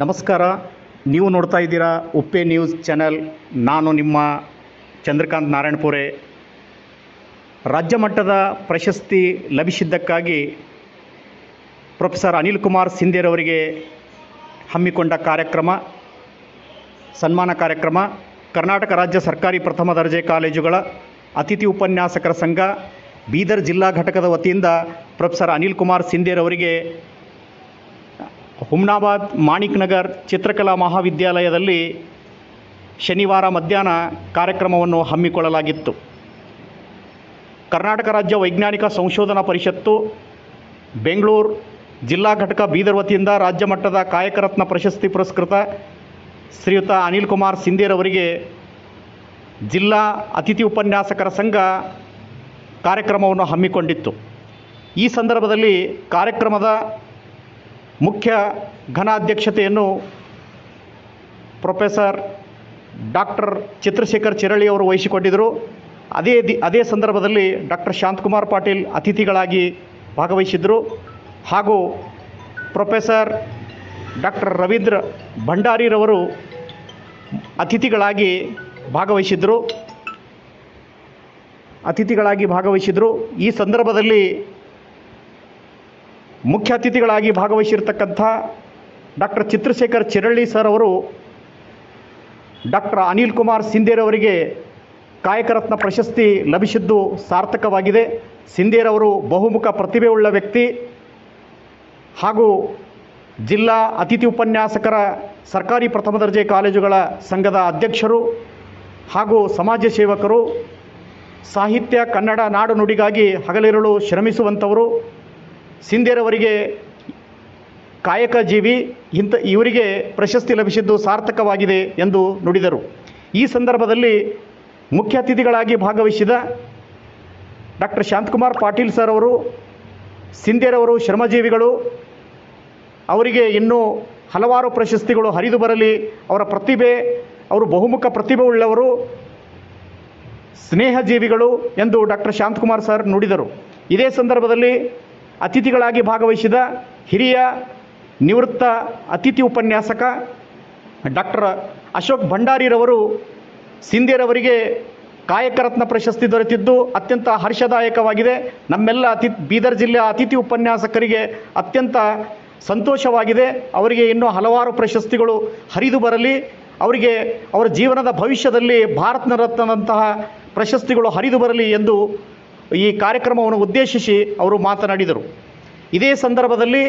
ನಮಸ್ಕಾರ. ನೀವು ನೋಡ್ತಾ ಇದ್ದೀರಾ ಉಪ್ಪೆ ನ್ಯೂಸ್ ಚಾನೆಲ್. ನಾನು ನಿಮ್ಮ ಚಂದ್ರಕಾಂತ್ ನಾರಾಯಣಪುರೆ. ರಾಜ್ಯ ಮಟ್ಟದ ಪ್ರಶಸ್ತಿ ಲಭಿಸಿದ್ದಕ್ಕಾಗಿ ಪ್ರೊಫೆಸರ್ ಅನಿಲ್ ಕುಮಾರ್ ಸಿಂಧೇರವರಿಗೆ ಹಮ್ಮಿಕೊಂಡ ಕಾರ್ಯಕ್ರಮ, ಸನ್ಮಾನ ಕಾರ್ಯಕ್ರಮ, ಕರ್ನಾಟಕ ರಾಜ್ಯ ಸರ್ಕಾರಿ ಪ್ರಥಮ ದರ್ಜೆ ಕಾಲೇಜುಗಳ ಅತಿಥಿ ಉಪನ್ಯಾಸಕರ ಸಂಘ, ಬೀದರ್ ಜಿಲ್ಲಾ ಘಟಕದ ವತಿಯಿಂದ ಪ್ರೊಫೆಸರ್ ಅನಿಲ್ ಕುಮಾರ್ ಸಿಂಧೇರವರಿಗೆ ಹುಮ್ನಾಬಾದ್ ಮಾಣಿಕ್ ನಗರ್ ಚಿತ್ರಕಲಾ ಮಹಾವಿದ್ಯಾಲಯದಲ್ಲಿ ಶನಿವಾರ ಮಧ್ಯಾಹ್ನ ಕಾರ್ಯಕ್ರಮವನ್ನು ಹಮ್ಮಿಕೊಳ್ಳಲಾಗಿತ್ತು. ಕರ್ನಾಟಕ ರಾಜ್ಯ ವೈಜ್ಞಾನಿಕ ಸಂಶೋಧನಾ ಪರಿಷತ್ತು, ಬೆಂಗಳೂರು ಜಿಲ್ಲಾ ಘಟಕ ಬೀದರ್ ವತಿಯಿಂದ ರಾಜ್ಯ ಮಟ್ಟದ ಕಾಯಕರತ್ನ ಪ್ರಶಸ್ತಿ ಪುರಸ್ಕೃತ ಶ್ರೀಯುತ ಅನಿಲ್ ಕುಮಾರ್ ಸಿಂಧೇರವರಿಗೆ ಜಿಲ್ಲಾ ಅತಿಥಿ ಉಪನ್ಯಾಸಕರ ಸಂಘ ಕಾರ್ಯಕ್ರಮವನ್ನು ಹಮ್ಮಿಕೊಂಡಿತ್ತು. ಈ ಸಂದರ್ಭದಲ್ಲಿ ಕಾರ್ಯಕ್ರಮದ ಮುಖ್ಯ ಘನಾಧ್ಯಕ್ಷತೆಯನ್ನು ಪ್ರೊಫೆಸರ್ ಡಾಕ್ಟರ್ ಚಿತ್ರಶೇಖರ್ ಚಿರಳಿ ಅವರು ವಹಿಸಿಕೊಂಡಿದ್ದರು. ಅದೇ ದಿ, ಅದೇ ಸಂದರ್ಭದಲ್ಲಿ ಡಾಕ್ಟರ್ ಶಾಂತಕುಮಾರ್ ಪಾಟೀಲ್ ಅತಿಥಿಗಳಾಗಿ ಭಾಗವಹಿಸಿದ್ದರು. ಹಾಗೂ ಪ್ರೊಫೆಸರ್ ಡಾಕ್ಟರ್ ರವೀಂದ್ರ ಭಂಡಾರಿರವರು ಅತಿಥಿಗಳಾಗಿ ಭಾಗವಹಿಸಿದ್ದರು. ಅತಿಥಿಗಳಾಗಿ ಭಾಗವಹಿಸಿದರು ಈ ಸಂದರ್ಭದಲ್ಲಿ ಮುಖ್ಯ ಅತಿಥಿಗಳಾಗಿ ಭಾಗವಹಿಸಿರ್ತಕ್ಕಂಥ ಡಾಕ್ಟರ್ ಚಿತ್ರಶೇಖರ್ ಚಿರಳ್ಳಿ ಸರ್ ಅವರು, ಡಾಕ್ಟರ್ ಅನಿಲ್ ಕುಮಾರ್ ಸಿಂಧೇರವರಿಗೆ ಕಾಯಕರತ್ನ ಪ್ರಶಸ್ತಿ ಲಭಿಸಿದ್ದು ಸಾರ್ಥಕವಾಗಿದೆ. ಸಿಂಧೇರವರು ಬಹುಮುಖ ಪ್ರತಿಭೆಯುಳ್ಳ ವ್ಯಕ್ತಿ ಹಾಗೂ ಜಿಲ್ಲಾ ಅತಿಥಿ ಉಪನ್ಯಾಸಕರ ಸರ್ಕಾರಿ ಪ್ರಥಮ ದರ್ಜೆ ಕಾಲೇಜುಗಳ ಸಂಘದ ಅಧ್ಯಕ್ಷರು ಹಾಗೂ ಸಮಾಜ ಸೇವಕರು, ಸಾಹಿತ್ಯ, ಕನ್ನಡ, ನಾಡು ನುಡಿಗಾಗಿ ಹಗಲಿರುಳು ಶ್ರಮಿಸುವಂಥವರು. ಸಿಂಧೇರವರಿಗೆ ಕಾಯಕ ಜೀವಿ ಇಂಥ ಇವರಿಗೆ ಪ್ರಶಸ್ತಿ ಲಭಿಸಿದ್ದು ಸಾರ್ಥಕವಾಗಿದೆ ಎಂದು ನುಡಿದರು. ಈ ಸಂದರ್ಭದಲ್ಲಿ ಮುಖ್ಯ ಅತಿಥಿಗಳಾಗಿ ಭಾಗವಹಿಸಿದ ಡಾಕ್ಟರ್ ಶಾಂತಕುಮಾರ್ ಪಾಟೀಲ್ ಸರ್ ಅವರು, ಸಿಂಧೇರವರು ಶ್ರಮಜೀವಿಗಳು, ಅವರಿಗೆ ಇನ್ನೂ ಹಲವಾರು ಪ್ರಶಸ್ತಿಗಳು ಹರಿದು ಬರಲಿ, ಅವರ ಪ್ರತಿಭೆ, ಅವರು ಬಹುಮುಖ ಪ್ರತಿಭೆ ಉಳ್ಳವರು ಸ್ನೇಹಜೀವಿಗಳು ಎಂದು ಡಾಕ್ಟರ್ ಶಾಂತಕುಮಾರ್ ಸರ್ ನುಡಿದರು. ಇದೇ ಸಂದರ್ಭದಲ್ಲಿ ಅತಿಥಿಗಳಾಗಿ ಭಾಗವಹಿಸಿದ ಹಿರಿಯ ನಿವೃತ್ತ ಅತಿಥಿ ಉಪನ್ಯಾಸಕ ಡಾಕ್ಟರ್ ಅಶೋಕ್ ಭಂಡಾರಿರವರು ಸಿಂಧೇರವರಿಗೆ ಕಾಯಕರತ್ನ ಪ್ರಶಸ್ತಿ ದೊರೆತಿದ್ದು ಅತ್ಯಂತ ಹರ್ಷದಾಯಕವಾಗಿದೆ. ನಮ್ಮೆಲ್ಲ ಅತಿ, ಬೀದರ್ ಜಿಲ್ಲೆಯ ಅತಿಥಿ ಉಪನ್ಯಾಸಕರಿಗೆ ಅತ್ಯಂತ ಸಂತೋಷವಾಗಿದೆ. ಅವರಿಗೆ ಇನ್ನೂ ಹಲವಾರು ಪ್ರಶಸ್ತಿಗಳು ಹರಿದು ಬರಲಿ. ಅವರಿಗೆ ಅವರ ಜೀವನದ ಭವಿಷ್ಯದಲ್ಲಿ ಭಾರತ ರತ್ನದಂತಹ ಪ್ರಶಸ್ತಿಗಳು ಹರಿದು ಬರಲಿ ಎಂದು ಈ ಕಾರ್ಯಕ್ರಮವನ್ನು ಉದ್ದೇಶಿಸಿ ಅವರು ಮಾತನಾಡಿದರು. ಇದೇ ಸಂದರ್ಭದಲ್ಲಿ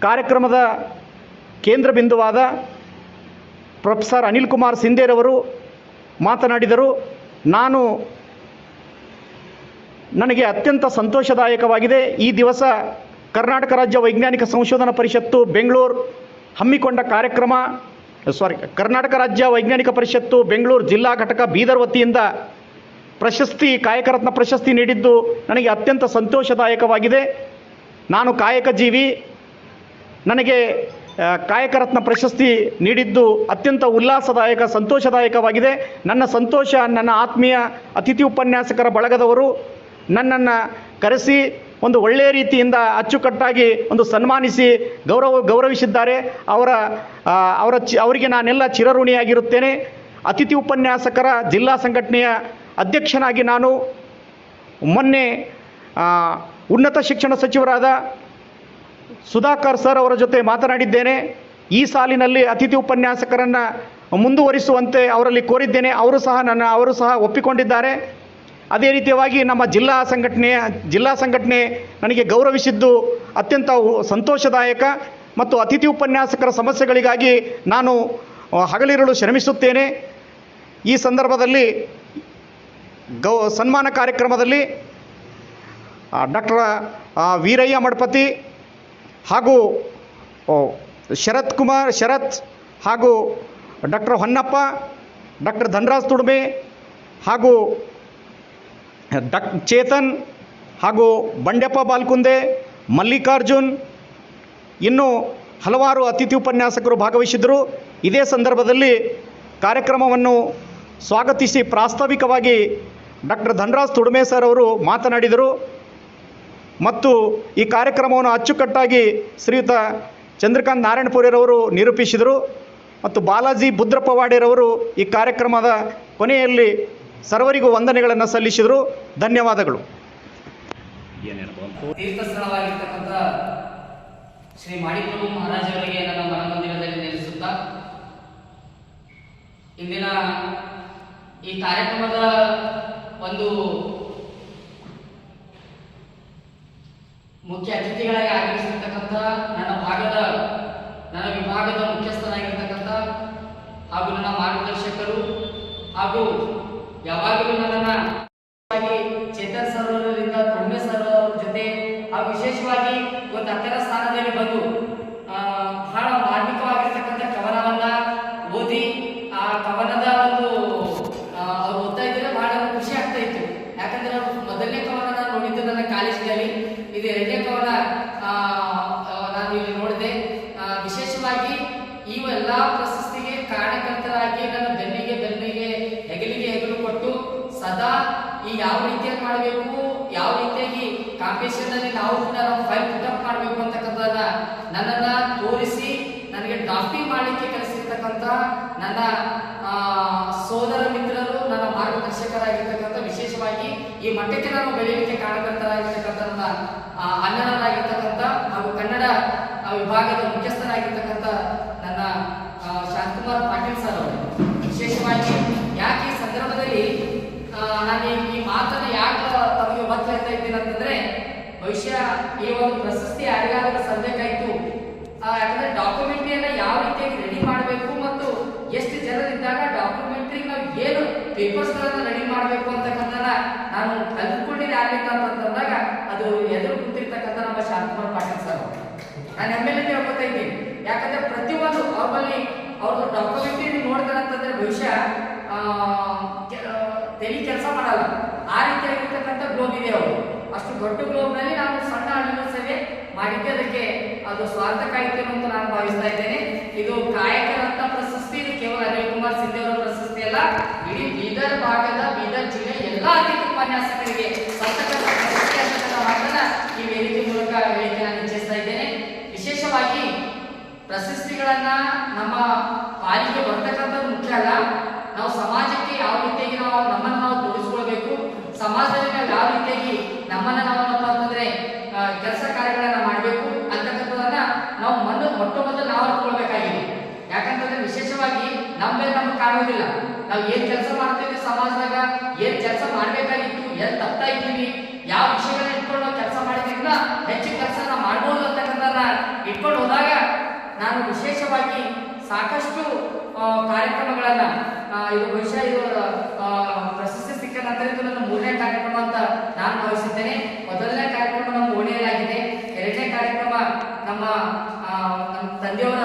ಕಾರ್ಯಕ್ರಮದ ಕೇಂದ್ರ ಬಿಂದುವಾದ ಪ್ರೊಫೆಸರ್ ಅನಿಲ್ ಕುಮಾರ್ ಸಿಂಧೇರವರು ಮಾತನಾಡಿದರು. ನಾನು ನನಗೆ ಅತ್ಯಂತ ಸಂತೋಷದಾಯಕವಾಗಿದೆ. ಈ ದಿವಸ ಕರ್ನಾಟಕ ರಾಜ್ಯ ವೈಜ್ಞಾನಿಕ ಸಂಶೋಧನಾ ಪರಿಷತ್ತು ಬೆಂಗಳೂರು ಹಮ್ಮಿಕೊಂಡ ಕಾರ್ಯಕ್ರಮ ಸಾರಿ ಕರ್ನಾಟಕ ರಾಜ್ಯ ವೈಜ್ಞಾನಿಕ ಪರಿಷತ್ತು ಬೆಂಗಳೂರು ಜಿಲ್ಲಾ ಘಟಕ ಬೀದರ್ ವತಿಯಿಂದ ಪ್ರಶಸ್ತಿ, ಕಾಯಕರತ್ನ ಪ್ರಶಸ್ತಿ ನೀಡಿದ್ದು ನನಗೆ ಅತ್ಯಂತ ಸಂತೋಷದಾಯಕವಾಗಿದೆ. ನಾನು ಕಾಯಕ ಜೀವಿ ನನಗೆ ಕಾಯಕರತ್ನ ಪ್ರಶಸ್ತಿ ನೀಡಿದ್ದು ಅತ್ಯಂತ ಉಲ್ಲಾಸದಾಯಕ, ಸಂತೋಷದಾಯಕವಾಗಿದೆ. ನನ್ನ ಸಂತೋಷ, ನನ್ನ ಆತ್ಮೀಯ ಅತಿಥಿ ಉಪನ್ಯಾಸಕರ ಬಳಗದವರು ನನ್ನನ್ನು ಕರೆಸಿ, ಒಂದು ಒಳ್ಳೆಯ ರೀತಿಯಿಂದ ಅಚ್ಚುಕಟ್ಟಾಗಿ ಒಂದು ಸನ್ಮಾನಿಸಿ ಗೌರವ, ಗೌರವಿಸಿದ್ದಾರೆ. ಅವರ ಅವರ ಚಿ, ಅವರಿಗೆ ನಾನೆಲ್ಲ ಚಿರಋಣಿಯಾಗಿರುತ್ತೇನೆ. ಅತಿಥಿ ಉಪನ್ಯಾಸಕರ ಜಿಲ್ಲಾ ಸಂಘಟನೆಯ ಅಧ್ಯಕ್ಷನಾಗಿ ನಾನು ಮೊನ್ನೆ ಉನ್ನತ ಶಿಕ್ಷಣ ಸಚಿವರಾದ ಸುಧಾಕರ್ ಸರ್ ಅವರ ಜೊತೆ ಮಾತನಾಡಿದ್ದೇನೆ. ಈ ಸಾಲಿನಲ್ಲಿ ಅತಿಥಿ ಉಪನ್ಯಾಸಕರನ್ನು ಮುಂದುವರಿಸುವಂತೆ ಅವರಲ್ಲಿ ಕೋರಿದ್ದೇನೆ. ಅವರು ಸಹ ನನ್ನ, ಅವರು ಸಹ ಒಪ್ಪಿಕೊಂಡಿದ್ದಾರೆ. ಅದೇ ರೀತಿಯಾಗಿ ನಮ್ಮ ಜಿಲ್ಲಾ ಸಂಘಟನೆಯ ಜಿಲ್ಲಾ ಸಂಘಟನೆ ನನಗೆ ಗೌರವಿಸಿದ್ದು ಅತ್ಯಂತ ಸಂತೋಷದಾಯಕ ಮತ್ತು ಅತಿಥಿ ಉಪನ್ಯಾಸಕರ ಸಮಸ್ಯೆಗಳಿಗಾಗಿ ನಾನು ಹಗಲಿರುಳು ಶ್ರಮಿಸುತ್ತೇನೆ. ಈ ಸಂದರ್ಭದಲ್ಲಿ ಗೌ ಸನ್ಮಾನ ಕಾರ್ಯಕ್ರಮದಲ್ಲಿ ಡಾಕ್ಟರ್ ವೀರಯ್ಯ ಮಡಪತಿ ಹಾಗೂ ಶರತ್ ಕುಮಾರ್, ಶರತ್ ಹಾಗೂ ಡಾಕ್ಟರ್ ಹೊನ್ನಪ್ಪ, ಡಾಕ್ಟರ್ ಧನರಾಜ್ ತುಡುಮೆ ಹಾಗೂ ಡಾಕ್, ಚೇತನ್ ಹಾಗೂ ಬಂಡೆಪ್ಪ ಬಾಲ್ಕುಂದೆ, ಮಲ್ಲಿಕಾರ್ಜುನ್ ಇನ್ನೂ ಹಲವಾರು ಅತಿಥಿ ಉಪನ್ಯಾಸಕರು ಭಾಗವಹಿಸಿದ್ದರು. ಇದೇ ಸಂದರ್ಭದಲ್ಲಿ ಕಾರ್ಯಕ್ರಮವನ್ನು ಸ್ವಾಗತಿಸಿ ಪ್ರಾಸ್ತಾವಿಕವಾಗಿ ಡಾಕ್ಟರ್ ಧನರಾಜ್ ತುಡುಮೆ ಸರ್ ಅವರು ಮಾತನಾಡಿದರು. ಮತ್ತು ಈ ಕಾರ್ಯಕ್ರಮವನ್ನು ಅಚ್ಚುಕಟ್ಟಾಗಿ ಶ್ರೀಯುತ ಚಂದ್ರಕಾಂತ್ ನಾರಾಯಣಪುರಿಯರವರು ನಿರೂಪಿಸಿದರು. ಮತ್ತು ಬಾಲಾಜಿ ಬುದ್ರಪ್ಪವಾಡಿರವರು ಈ ಕಾರ್ಯಕ್ರಮದ ಕೊನೆಯಲ್ಲಿ ಸರ್ವರಿಗೂ ವಂದನೆಗಳನ್ನು ಸಲ್ಲಿಸಿದರು. ಧನ್ಯವಾದಗಳು. ಶ್ರೀ ಮಾಡಿಕರು ಮಹಾರಾಜರಿಗೆ ನನ್ನ ಮನಮಂದಿರದಲ್ಲಿ ನಿಲ್ಲಿಸುತ್ತಾ ಇಂದಿನ ಈ ಕಾರ್ಯಕ್ರಮದ ಒಂದು ಮುಖ್ಯ ಅತಿಥಿಗಳಾಗಿ ಆಗಮಿಸಿರ್ತಕ್ಕಂಥ ನನ್ನ ಭಾಗದ, ನನ್ನ ವಿಭಾಗದ ಮುಖ್ಯಸ್ಥರಾಗಿರ್ತಕ್ಕಂಥ ಹಾಗೂ ನನ್ನ ಮಾರ್ಗದರ್ಶಕರು ಹಾಗೂ ಯಾವಾಗಲೂ ನನ್ನನ್ನು ಚೇತನ್ ಸರ್ ಅವರಿಂದ ತೊಂಬೆ ಜೊತೆ ಹಾಗೂ ವಿಶೇಷವಾಗಿ ಒಂದು ಅತ್ತರ ಸ್ಥಾನದಲ್ಲಿ ಬಂದು ಈ ಎಲ್ಲಾ ಪ್ರಶಸ್ತಿಗೆ ಕಾರಣಕರ್ತರಾಗಿ ನನ್ನ ಬೆನ್ನಿಗೆ ಬೆನ್ನಿಗೆ, ಹೆಗಲಿಗೆ ಹೆಗಲು ಕೊಟ್ಟು ಸದಾ ಈ ಯಾವ ರೀತಿಯಾಗಿ ಮಾಡಬೇಕು, ಯಾವ ರೀತಿಯಾಗಿ ಕಾಂಪಿಟೇಷನ್ ನಾವು ಕೂಡ ನಾವು ಫೈಲ್ ಪುಟಪ್ ಮಾಡಬೇಕು ಅಂತಕ್ಕಂಥದ್ದನ್ನ ನನ್ನನ್ನ ತೋರಿಸಿ, ನನಗೆ ಡ್ರಾಫ್ಟಿಂಗ್ ಮಾಡಲಿಕ್ಕೆ ಕಲಿಸಿರ್ತಕ್ಕಂಥ ನನ್ನ ಸೋದರ ಮಿತ್ರರು, ನನ್ನ ಮಾರ್ಗದರ್ಶಕರಾಗಿರ್ತಕ್ಕಂಥ ವಿಶೇಷವಾಗಿ ಈ ಮಟ್ಟಕ್ಕೆ ನಾನು ಬೆಳೆಯಲಿಕ್ಕೆ ಕಾರಣಕರ್ತರಾಗಿರ್ತಕ್ಕಂಥ ಅಣ್ಣನವರಾಗಿರ್ತಕ್ಕಂಥ ಹಾಗೂ ಕನ್ನಡ ವಿಭಾಗದ ಮುಖ್ಯಸ್ಥರಾಗಿರ್ತಕ್ಕಂಥ ಶಾಂತಕುಮಾರ್ ಪಾಟೀಲ್ ಸರ್ ಅವರು ವಿಶೇಷವಾಗಿ ಯಾಕೆ ಈ ಸಂದರ್ಭದಲ್ಲಿ ನಾನು ಈ- ಮಾತನ್ನು ಯಾಕೆ ತಮಗೆ ಒತ್ತು ಹೇಳ್ತಾ ಇದ್ದೀನಿ ಅಂತಂದ್ರೆ, ಭವಿಷ್ಯ ಈ ಒಂದು ಪ್ರಶಸ್ತಿ ಯಾರಿಗಾದ್ರೂ ಸಲ್ಲಬೇಕಾಯ್ತು ಯಾಕಂದ್ರೆ ಡಾಕ್ಯುಮೆಂಟ್ರಿಯನ್ನ ಯಾವ ರೀತಿಯಾಗಿ ರೆಡಿ ಮಾಡಬೇಕು ಮತ್ತು ಎಷ್ಟು ಜನರಿದ್ದಾಗ ಡಾಕ್ಯುಮೆಂಟ್ರಿ ನಾವು ಏನು ಪೇಪರ್ಸ್ ಗಳನ್ನ ರೆಡಿ ಮಾಡಬೇಕು ಅಂತಕ್ಕಂಥನ್ನ ನಾನು ಕಲ್ತ್ಕೊಂಡಿದ್ದೆ ಆಗ್ಲಿಲ್ಲ ಅಂತಂದಾಗ ಅದು ಎದುರು ಕೂತಿರ್ತಕ್ಕಂಥ ನಮ್ಮ ಶಾಂತಕುಮಾರ್ ಪಾಟೀಲ್ ಸರ್. ನಾನು ಹೆಮ್ಮೆಲೆ ಹೇಳ್ಕೊತಾ ಇದ್ದೀನಿ ಯಾಕಂದ್ರೆ ಪ್ರತಿಯೊಂದು ಅವರಲ್ಲಿ ಅವ್ರದ್ದು ಡಾಕ್ಯುಮೆಂಟ್ರಿ ನೋಡ್ತಾರೆ ಅಂತಂದ್ರೆ ಬಹುಶಃ ತಲೆ ಕೆಲಸ ಮಾಡಲ್ಲ. ಆ ರೀತಿಯಾಗಿರ್ತಕ್ಕಂಥ ಗ್ಲೋಬ್ ಇದೆ ಅವರು. ಅಷ್ಟು ದೊಡ್ಡ ಗ್ಲೋಬ್ನಲ್ಲಿ ನಾನು ಸಣ್ಣ ಅಳಿನ ಸೇವೆ ಮಾಡಿದ್ದೆ ಅದಕ್ಕೆ ಅದು ಸ್ವಾರ್ಥಕ ಅಂತ ನಾನು ಭಾವಿಸ್ತಾ ಇದ್ದೇನೆ. ಇದು ಕಾಯಕರಂತ ಪ್ರಶಸ್ತಿ ಕೇವಲ ಅನಿಲ್ ಕುಮಾರ್ ಸಿಂಧೆ ಅವರ ಪ್ರಶಸ್ತಿ ಅಲ್ಲ. ಇಡೀ ಬೀದರ್ ಭಾಗದ, ಬೀದರ್ ಜಿಲ್ಲೆ ಎಲ್ಲಾ ಅತಿಥಿ ಉಪನ್ಯಾಸಕರಿಗೆ ಪ್ರಶಸ್ತಿ ಅಂತಕ್ಕಂಥ ಮಾತನ್ನ ಈ ವೇದಿಕೆ ಮೂಲಕ ಹೇಳಿಕೆ ನಾನು ಇಚ್ಛಿಸ್ತಾ ಇದ್ದೇನೆ ವಿಶೇಷವಾಗಿ ಪ್ರಶಸ್ತಿಗಳನ್ನ ನಮ್ಮ ಪಾಲಿಗೆ ಬರ್ತಕ್ಕಂಥದ್ದು ಮುಖ್ಯ ಅಲ್ಲ. ನಾವು ಸಮಾಜಕ್ಕೆ ಯಾವ ರೀತಿಯಾಗಿ ನಾವು ನಮ್ಮನ್ನು ನಾವು ತೋರಿಸ್ಕೊಳ್ಬೇಕು ಸಮಾಜದಲ್ಲಿ ನಾವು ಯಾವ ರೀತಿಯಾಗಿ ನಮ್ಮನ್ನ ನಾವು ಅಂತಂದ್ರೆ ಕೆಲಸ ಕಾರ್ಯಗಳನ್ನ ಮಾಡಬೇಕು ಅಂತಕ್ಕಂಥದನ್ನ ನಾವು ಮೊದಲು, ಮೊಟ್ಟ ಮೊದಲು ನಾವು ಅರ್ಕೊಳ್ಬೇಕಾಗಿದೆ ಯಾಕಂತಂದ್ರೆ ವಿಶೇಷವಾಗಿ ನಮ್ಮ ಮೇಲೆ ನಮ್ಗೆ ಕಾಣುವುದಿಲ್ಲ ನಾವು ಏನ್ ಕೆಲಸ ಮಾಡ್ತೀವಿ ಸಮಾಜದಾಗ, ಏನ್ ಕೆಲಸ ಮಾಡ್ಬೇಕಾಗಿತ್ತು ತಪ್ತಾ ಇದ್ದೀವಿ ಯಾವ ವಿಷಯಗಳನ್ನ ಇಟ್ಕೊಂಡು ನಾವು ಕೆಲಸ ಮಾಡಿದ್ರಿಂದ ಹೆಚ್ಚು ಕೆಲಸ ನಾವು ಮಾಡ್ಬೋದು ಅಂತಕ್ಕಂಥದ್ದನ್ನ ಇಟ್ಕೊಂಡು ಹೋದಾಗ ನಾನು ವಿಶೇಷವಾಗಿ ಸಾಕಷ್ಟು ಕಾರ್ಯಕ್ರಮಗಳನ್ನು ಇದು ಬಹುಶಃ ಇದು ಪ್ರಶಸ್ತಿ ಸಿಕ್ಕ ನಂತರ ಇದು ನನ್ನ ಮೂರನೇ ಕಾರ್ಯಕ್ರಮ ಅಂತ ನಾನು ಭಾವಿಸಿದ್ದೇನೆ ಮೊದಲನೇ ಕಾರ್ಯಕ್ರಮ ನಮ್ಮ ಓಣಿಯಲ್ಲಾಗಿದೆ ಎರಡನೇ ಕಾರ್ಯಕ್ರಮ ನಮ್ಮ ನಮ್ಮ ತಂದೆಯವರ,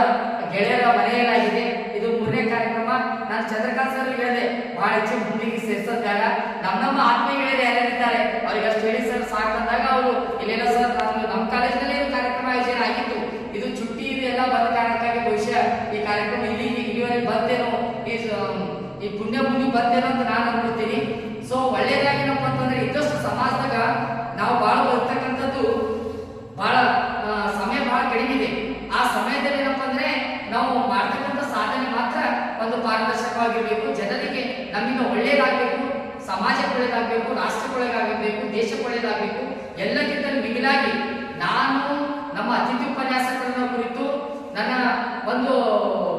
ಗೆಳೆಯರ ಮನೆಯಲ್ಲಾಗಿದೆ. ಇದು ಮೂರನೇ ಕಾರ್ಯಕ್ರಮ. ನಾನು ಚಂದ್ರಕಾಂತ್ ಸರ್ ಹೇಳಿದೆ, ಬಹಳ ಹೆಚ್ಚು ಮುಂದಿಗೆ ಸೇರಿಸಿದಾಗ ನಮ್ಮ ನಮ್ಮ ಆತ್ಮೀಯರು ಯಾರಿದ್ದಾರೆ ಅವ್ರಿಗೆ ಅಷ್ಟು ಹೇಳಿ ಸರ್ ಸಾಕಂದಾಗ ಅವರು, ಇಲ್ಲೇನೋ ಸರ್ ನಮ್ಮ ಕಾಲೇಜಿನಲ್ಲಿ ಕಾರ್ಯಕ್ರಮ ಆಯೋಜನೆ ಆಗಿತ್ತು. ಇದು ಚುಟ್ಟಿ ಇದೆಲ್ಲ ಬಂದ ಕಾರಣಕ್ಕಾಗಿ ಬಹುಶಃ ಈ ಕಾರ್ಯಕ್ರಮ ಇಲ್ಲಿ ಇಲ್ಲಿವರೆಗೆ ಬಂತೇನೋ ಈ ಸ- ಈ ಪುಣ್ಯ ಭೂಮಿ ಬರ್ತೇನೆ ಅಂತ ನಾನು ಅನ್ಕೊಳ್ತೀನಿ ಸೊ ಒಳ್ಳೇದಾಗಿನಪ್ಪ ಅಂತಂದ್ರೆ ಇದ್ದಷ್ಟು ಸಮಾಜದಾಗ ನಾವು ಬಾಳ ಬರ್ತಕ್ಕಂಥದ್ದು ಬಹಳ ಸಮಯ ಬಹಳ ಕಡಿಮೆ ಇದೆ. ಆ ಸಮಯದಲ್ಲಿ ಏನಪ್ಪ ಅಂದ್ರೆ ನಾವು ಮಾಡ್ತಕ್ಕಂಥ ಸಾಧನೆ ಮಾತ್ರ ಒಂದು ಪಾರದರ್ಶಕವಾಗಿರ್ಬೇಕು. ಜನರಿಗೆ ನಮ್ಮಿಂದ ಒಳ್ಳೇದಾಗಬೇಕು, ಸಮಾಜಕ್ಕೆ ಒಳ್ಳೇದಾಗಬೇಕು, ರಾಷ್ಟ್ರಕ್ಕೆ ಒಳ್ಳೇದಾಗಬೇಕು, ದೇಶಕ್ಕೆ ಒಳ್ಳೇದಾಗಬೇಕು ಎಲ್ಲಕ್ಕಿಂತ ಮಿಗಿಲಾಗಿ ನಾನು ನಮ್ಮ ಅತಿಥಿ ಉಪನ್ಯಾಸಕರನ್ನ ಕುರಿತು, ನನ್ನ ಒಂದು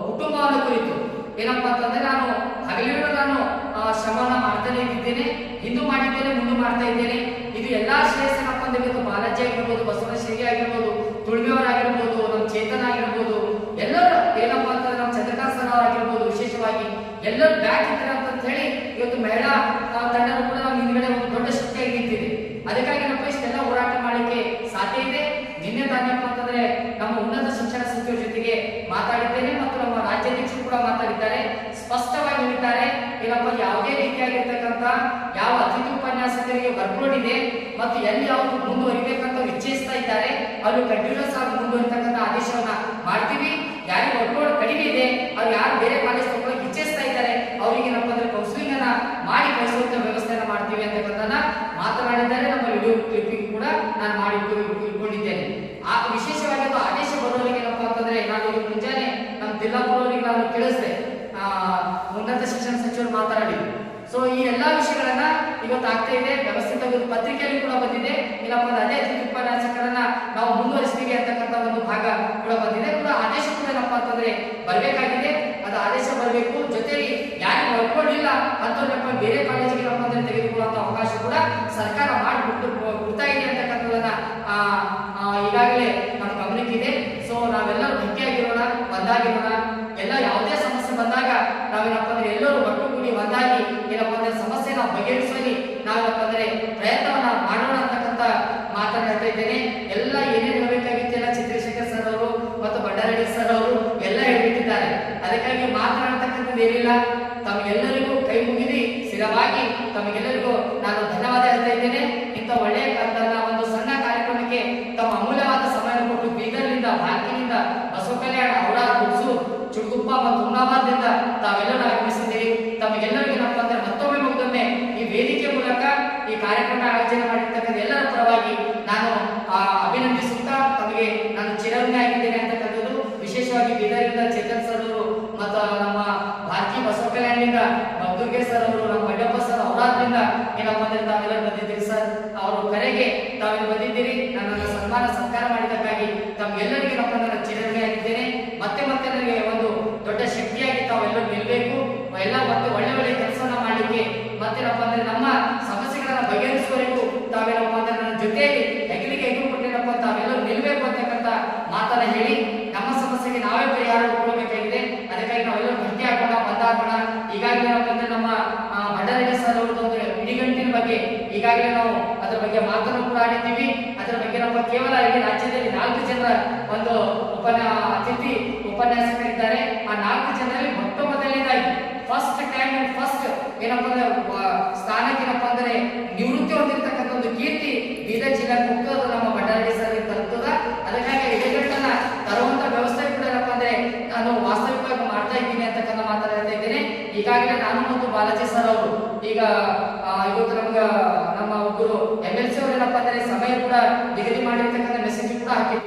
ಕುಟುಂಬವನ್ನು ಕುರಿತು ಏನಪ್ಪಾ ಅಂತಂದ್ರೆ ನಾನು ಹಗಲಿರುಳು ನಾನು ಶ್ರಮವನ್ನ ಮಾಡ್ತಾನೆ ಇದ್ದೇನೆ ಹಿಂದೂ ಮಾಡಿದ್ದೇನೆ ಮುಂದೆ ಮಾಡ್ತಾ ಇದ್ದೇನೆ. ಇದು ಎಲ್ಲಾ ಶ್ರೇಷ್ಠ ಇವತ್ತು ಬಾಲಾಜಿ ಆಗಿರ್ಬೋದು ಬಸವನಶ್ರೀ ಆಗಿರ್ಬೋದು ತುಳ್ಮಿಯವರಾಗಿರ್ಬೋದು ನಮ್ಮ ಚೇತನ್ ಆಗಿರ್ಬೋದು ಎಲ್ಲರೂ ಏನಪ್ಪಾ ಅಂತಂದ್ರೆ ನಮ್ಮ ಚಂದ್ರಕಾಂತ್ ಆಗಿರ್ಬೋದು ವಿಶೇಷವಾಗಿ ಎಲ್ಲರೂ ಬ್ಯಾಕ್ ಇದ್ದಾರೆ ಅಂತ ಹೇಳಿ ಇವತ್ತು ಮಹಿಳಾ ಆ, ತಂಡವು ಕೂಡ ಹಿಂದ್ಗಡೆ ಒಂದು ದೊಡ್ಡ ಶಕ್ತಿಯಾಗಿ ನಿಂತಿದೆ ಅದಕ್ಕಾಗಿ ಇಷ್ಟೆಲ್ಲ ಹೋರಾಟ ಮಾಡಲಿಕ್ಕೆ ಸಾಧ್ಯ ಇದೆ ನಿನ್ನೆ ತಾನೇಪ್ಪ ಅಂತಂದ್ರೆ ನಮ್ಮ ಉನ್ನತ ಶಿಕ್ಷಣ ಸಚಿವರ ಜೊತೆಗೆ ಮಾತಾಡಿದ್ದೇನೆ ಮತ್ತು ನಮ್ಮ ರಾಜ್ಯಾಧ್ಯಕ್ಷರು ಕೂಡ ಮಾತಾಡಿದ್ದಾರೆ ಸ್ಪಷ್ಟವಾಗಿ ಹೇಳಿದ್ದಾರೆ ಏನಪ್ಪ ಯಾವುದೇ ರೀತಿಯಾಗಿರ್ತಕ್ಕಂಥ ಯಾವ ಅತಿಥಿ ಉಪನ್ಯಾಸಕರಿಗೆ ವರ್ಕ್ಲೋಡ್ ಇದೆ ಮತ್ತು ಎಲ್ಲಿ ಅವರು ಮುಂದುವರಿಬೇಕಂತ ಇಚ್ಛಿಸ್ತಾ ಇದ್ದಾರೆ ಅವರು ಕಂಟಿನ್ಯೂಸ್ ಆಗಿ ಮುಂದುವರಿತಕ್ಕಂಥ ಆದೇಶವನ್ನ ಮಾಡ್ತೀವಿ. ಯಾರಿಗೆ ವರ್ಕ್ಲೋಡ್ ಕಡಿಮೆ ಇದೆ, ಅವ್ರು ಯಾರು ಬೇರೆ ಕಾಲೇಜ್ ತಗೊಳ್ಳೋಕೆ ಇಚ್ಛಿಸ್ತಾ ಇದ್ದಾರೆ, ಅವರಿಗೆ ಏನಪ್ಪ ಕೌನ್ಸಿಲಿಂಗ್ ಅನ್ನ ಮಾಡಿ ಕಳಿಸುವಂತ ವ್ಯವಸ್ಥೆಯನ್ನ ಮಾಡ್ತೀವಿ ಅಂತಕ್ಕಂಥದ್ದನ್ನ ಮಾತನಾಡಿದ್ದಾರೆ. ನಮ್ಮ ವಿಡಿಯೋ ಕ್ಲಿಪ್ಪಿಂಗ್ ಕೂಡ ನಾನು ಮಾಡಿ ಇಟ್ಕೊ- ಇಟ್ಕೊಂಡಿದ್ದೇನೆ ಆ ವಿಶೇಷವಾಗಿ ಅದು ಆದೇಶ ಬರೋರಿಗೆ ಏನಪ್ಪ ಅಂತಂದ್ರೆ ಅವರು ಮಾತನಾಡಿದ್ರು ಸೊ ಈ ಎಲ್ಲಾ ವಿಷಯಗಳನ್ನ ಇವತ್ತು ಆಗ್ತಾ ಇದೆ. ವ್ಯವಸ್ಥಿತ ಪತ್ರಿಕೆಯಲ್ಲಿ ಕೂಡ ಬಂದಿದೆ. ಇಲ್ಲಪ್ಪ ಅದೇ ಅತಿಥಿ ಉಪನ್ಯಾಸಕರನ್ನ ನಾವು ಮುಂದುವರಿಸ್ತೀವಿ ಅಂತಕ್ಕಂಥ ಒಂದು ಭಾಗ ಕೂಡ ಬಂದಿದೆ. ಕೂಡ ಆದೇಶ ಕೂಡ ಏನಪ್ಪಾ ಅಂತಂದ್ರೆ ಬರಬೇಕಾಗಿದೆ. ಅದು ಆದೇಶ ಬರಬೇಕು. ಜೊತೆಗೆ ಯಾರು ಒಪ್ಕೊಂಡಿಲ್ಲ ಅಂತವ್ರಪ್ಪ ಬೇರೆ ಕಾಲೇಜಿಗೆ ಏನಪ್ಪಾ ಅಂದ್ರೆ ತೆಗೆದುಕೊಳ್ಳುವಂತ ಅವಕಾಶ ಕೂಡ ಸರ್ಕಾರ ಮಾಡಿಬಿಟ್ಟು ಕೊಡ್ತಾ ಇದೆ ಅಂತಕ್ಕಂಥದನ್ನ ಈಗಾಗಲೇ ನಮ್ಮ ಗಮನಕ್ಕಿದೆ. ಸೊ ನಾವೆಲ್ಲರೂ ಆಗಿರೋಣ ಒಂದಾಗಿರೋಣ ಎಲ್ಲ ಯಾವುದೇ ಸಮಸ್ಯೆ ಬಂದಾಗ ನಾವೇನಪ್ಪ ಅಂದ್ರೆ ಎಲ್ಲರೂ ಒಟ್ಟುಗೂಡಿ ಒಂದಾಗಿ ಏನಪ್ಪ ಅಂದ್ರೆ ಸಮಸ್ಯೆನ ಬಗೆಹರಿಸುವಲ್ಲಿ ನಾವೇನಪ್ಪ ಅಂದ್ರೆ ಪ್ರಯತ್ನವನ್ನ ಮಾಡೋಣ ಅಂತಕ್ಕಂಥ ಮಾತನ್ನ ಹೇಳ್ತಾ ಇದ್ದೇನೆ ಎಲ್ಲ ಏನೇನು ಹೇಳಬೇಕಾಗಿತ್ತು ಎಲ್ಲ ಚಿತ್ರಶೇಖರ್ ಸರ್ ಅವರು ಮತ್ತು ಬಂಡಾರೆಡ್ಡಿ ಸರ್ ಅವರು ಎಲ್ಲ ಹೇಳ್ಬಿಟ್ಟಿದ್ದಾರೆ ಅದಕ್ಕಾಗಿ ಮಾತನಾಡ್ತಕ್ಕಂಥದ್ದು ಏನಿಲ್ಲ ತಮಗೆಲ್ಲರಿಗೂ ಕೈ ಮುಗಿದಿ ಸ್ಥಿರವಾಗಿ ತಮಗೆಲ್ಲರಿಗೂ ನಾನು ಧನ್ಯವಾದ ಹೇಳ್ತಾ ಇದ್ದೇನೆ. ಇಂಥ ಒಳ್ಳೆಯ ತನ್ನ ಒಂದು ಸಣ್ಣ ಕಾರ್ಯಕ್ರಮಕ್ಕೆ ತಮ್ಮ ಅಮೂಲ್ಯವಾದ ಸಮಯವನ್ನು ಕೊಟ್ಟು ಬೀದರ್ನಿಂದ ಭಾರತಿನಿಂದ ಬಸವ ಕಲ್ಯಾಣ ಔಡಾ ಗುಡ್ಸು ಚುಡುಗುಪ್ಪ ಮತ್ತು ಹುಮ್ನಾಬಾದ್ನಿಂದ ತಾವೆಲ್ಲರೂ ಆಗಮಿಸಿದ್ದೀರಿ ತಮಗೆಲ್ಲರಿಗೂ ನಮ್ಮ ಮತ್ತೊಮ್ಮೆ ಮತ್ತೊಮ್ಮೆ ಈ ವೇದಿಕೆ ಮೂಲಕ ಈ ಕಾರ್ಯಕ್ರಮ ಆಯೋಜನೆ ಮಾಡಿರ್ತಕ್ಕಂಥ ಎಲ್ಲರ ಪರವಾಗಿ ನಾನು ಅಭಿನಂದಿಸುತ್ತಾ ತಮಗೆ ನಾನು ಚಿರಋಣಿ ಆಗಿದ್ದೇನೆ ಅಂತಕ್ಕಂಥದ್ದು. ವಿಶೇಷವಾಗಿ ಬೀದರ್ನಿಂದ ಚೇತನ್ ಸರ್ ಅವರು ಮತ್ತು ನಮ್ಮ ಭಾರತೀಯ ಬಸವ ಕಲ್ಯಾಣದಿಂದ ಸರ್ ಅವರು ಜೊತೆಯಲ್ಲಿ ಹೆಗಲಿಗೆ ಹೆಗಲು ಕೊಟ್ಟಿರಪ್ಪ ತಾವೆಲ್ಲರೂ ನಿಲ್ಲಬೇಕು ಅಂತಕ್ಕಂಥ ಮಾತನ್ನ ಹೇಳಿ ನಮ್ಮ ಸಮಸ್ಯೆಗೆ ನಾವೇ ಪರಿಹಾರ ಕೊಡಬೇಕಾಗಿದೆ ಅದಕ್ಕಾಗಿ ನಾವೆಲ್ಲರೂ ಗಟ್ಟಿ ಹಾಕೋಣ ಬಂದಾಗೋಣ ಈಗಾಗಲೇ ಏನಪ್ಪ ಅಂದ್ರೆ ನಮ್ಮ ಭಂಡಾರೆಡ್ಡಿ ಸರ್ ಒಂದು ಇಡಿಗಂಟಿನ ಬಗ್ಗೆ ಈಗಾಗಲೇ ನಾವು ಅದರ ಬಗ್ಗೆ ಮಾತನ್ನು ಕೂಡ ಆಡಿದ್ದೀವಿ. ಅದರ ಬಗ್ಗೆ ನಮ್ಮ ಕೇವಲ ಇಡೀ ರಾಜ್ಯದಲ್ಲಿ ನಾಲ್ಕು ಜನರ ಒಂದು ಉಪನ್ಯಾ, ಅತಿಥಿ ಉಪನ್ಯಾಸಕರಿದ್ದಾರೆ ಆ ನಾಲ್ಕು ಜನರಲ್ಲಿ ಮೊಟ್ಟ ಮೊದಲನೇದಾಗಿ ಫಸ್ಟ್ ಟೈಮ್ ಫಸ್ಟ್ ಏನಪ್ಪ ಅಂದ್ರೆ